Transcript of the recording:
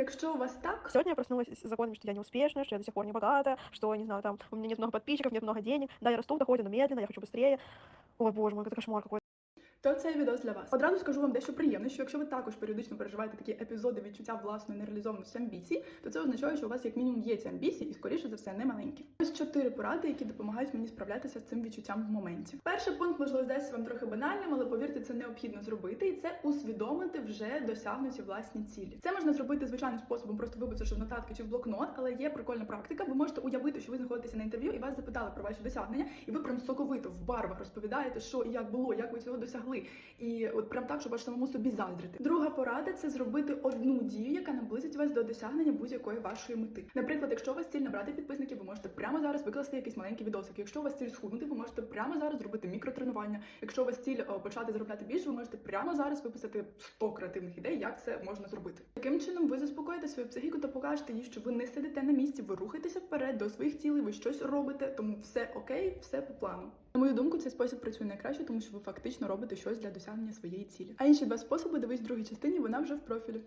Якщо у вас так, Сегодня я проснулась с законом, что я не успешная, что я до сих пор не богата, что, не знаю, там, у меня нет много подписчиков, нет много денег. Да, я расту в доходе, но медленно, я хочу быстрее. Ой, боже мой, это кошмар какой. то цей відос для вас. Одразу скажу вам дещо приємне, що якщо ви також періодично переживаєте такі епізоди відчуття власної нереалізованості амбіцій, то це означає, що у вас як мінімум є ці амбіції, і скоріше за все не маленькі. Чотири поради, які допомагають мені справлятися з цим відчуттям в моменті. Перший пункт можливо здається вам трохи банальним, але повірте, це необхідно зробити, і це усвідомити вже досягнуті власні цілі. Це можна зробити звичайним способом, просто виписавши в нотатки чи в блокнот, але є прикольна практика. Ви можете уявити, що ви знаходитеся на інтерв'ю і вас запитали про ваші досягнення, і ви прям соковито в барвах розповідаєте, що і як було, як ви цього досягли. І от прям так, щоб аж самому собі заздрити. Друга порада це зробити одну дію, наблизить вас до досягнення будь-якої вашої мети. Наприклад, якщо у вас ціль набрати підписників, ви можете прямо зараз викласти якийсь маленький відосик. Якщо у вас ціль схуднути, ви можете прямо зараз зробити мікротренування. Якщо у вас ціль почати заробляти більше, ви можете прямо зараз виписати 100 креативних ідей, як це можна зробити. Таким чином, ви заспокоїте свою психіку та покажете їй, що ви не сидите на місці, ви рухаєтеся вперед до своїх цілей, ви щось робите, тому все окей, все по плану. На мою думку, цей спосіб працює найкраще, тому що ви фактично робите щось для досягнення своєї цілі. А інші два способи дивись в другій частині, вона вже в профілі.